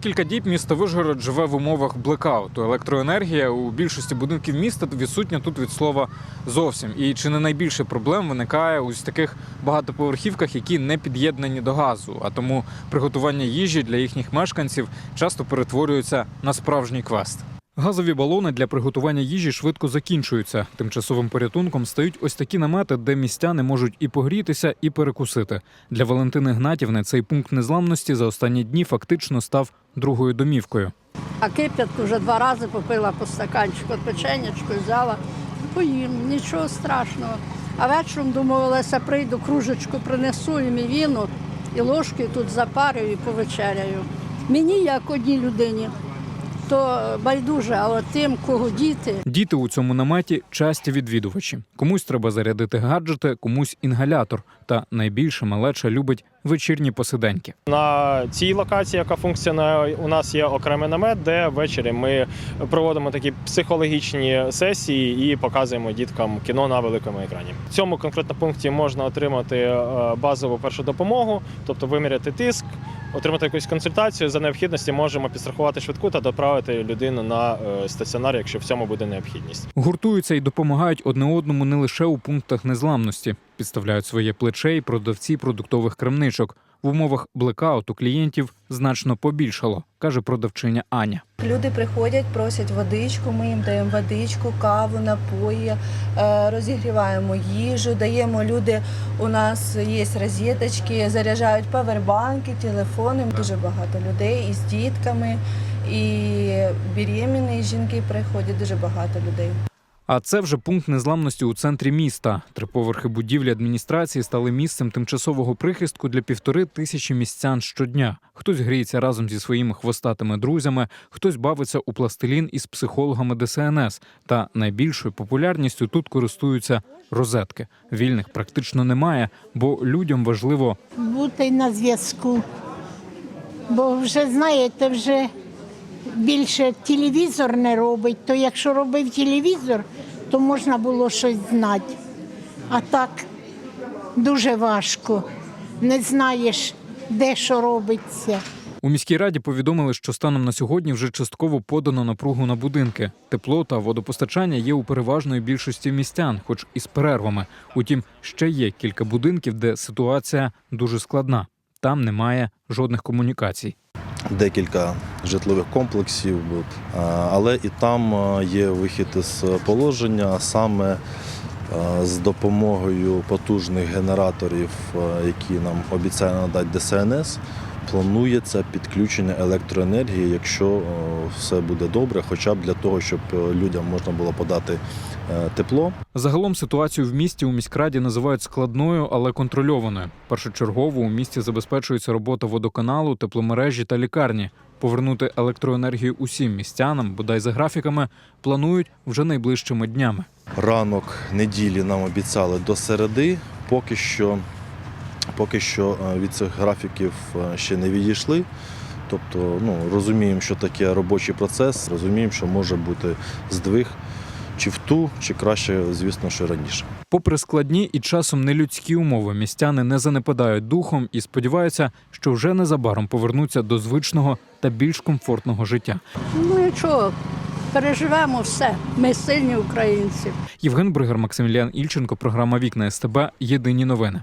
Кілька діб місто Вижгород живе в умовах блекауту. Електроенергія у більшості будинків міста відсутня тут від слова зовсім. І чи не найбільше проблем виникає у таких багатоповерхівках, які не під'єднані до газу, а тому приготування їжі для їхніх мешканців часто перетворюється на справжній квест. Газові балони для приготування їжі швидко закінчуються. Тимчасовим порятунком стають ось такі намети, де містяни можуть і погрітися, і перекусити. Для Валентини Гнатівни цей пункт незламності за останні дні фактично став другою домівкою. А кип'ятку вже два рази попила по стаканчику, печенячку взяла, поїм, нічого страшного. А вечором домовилася, прийду, кружечку принесу і віну, і ложки тут запарю і повечеряю. Мені, як одній людині, то байдуже, а от тим, кого діти, Діти у цьому наметі часті відвідувачі. Комусь треба зарядити гаджети, комусь інгалятор. Та найбільше малеча любить вечірні посиденьки. На цій локації, яка функціонує, у нас є окремий намет, де ввечері ми проводимо такі психологічні сесії і показуємо діткам кіно на великому екрані. В цьому конкретно пункті можна отримати е, базову першу допомогу, тобто виміряти тиск, отримати якусь консультацію. За необхідності можемо підстрахувати швидку та доправити людину на е, стаціонар, якщо в цьому буде необхідність. Гуртуються і допомагають одне одному не лише у пунктах незламності. Підставляють своє плече і продавці продуктових крамничок. В умовах блекауту клієнтів значно побільшало, каже продавчиня Аня. Люди приходять, просять водичку, ми їм даємо водичку, каву, напої, е, розігріваємо їжу, даємо люди. У нас є розеточки, заряджають павербанки, телефони. Дуже багато людей із дітками, і беременні жінки приходять, дуже багато людей. А це вже пункт незламності у центрі міста. Три поверхи будівлі адміністрації стали місцем тимчасового прихистку для півтори тисячі містян щодня. Хтось гріється разом зі своїми хвостатими друзями, хтось бавиться у пластилін із психологами ДСНС. Та найбільшою популярністю тут користуються розетки. Вільних практично немає, бо людям важливо бути на зв'язку. Бо вже знаєте, вже більше телевізор не робить, то якщо робив телевізор, то можна було щось знати. А так дуже важко. Не знаєш, де що робиться. У міській раді повідомили, що станом на сьогодні вже частково подано напругу на будинки. Тепло та водопостачання є у переважної більшості містян, хоч і з перервами. Утім, ще є кілька будинків, де ситуація дуже складна. Там немає жодних комунікацій. Декілька житлових комплексів, але і там є вихід із положення, саме з допомогою потужних генераторів, які нам обіцяє надати ДСНС. Планується підключення електроенергії, якщо все буде добре, хоча б для того, щоб е, людям можна було подати е, тепло. Загалом ситуацію в місті у міськраді називають складною, але контрольованою. Першочергово у місті забезпечується робота водоканалу, тепломережі та лікарні. Повернути електроенергію усім містянам, бодай за графіками, планують вже найближчими днями. Ранок неділі нам обіцяли до середи. Поки що, поки що е, від цих графіків е, ще не відійшли. Тобто, ну, розуміємо, що таке робочий процес, розуміємо, що може бути здвиг чи в ту, чи краще, звісно, що раніше. Попри складні і часом нелюдські умови, містяни не занепадають духом і сподіваються, що вже незабаром повернуться до звичного та більш комфортного життя. ну нічого, переживемо все. Ми сильні українці. Євген Бригер, Максиміліан Ільченко, програма Вікна СТБ. Єдині новини.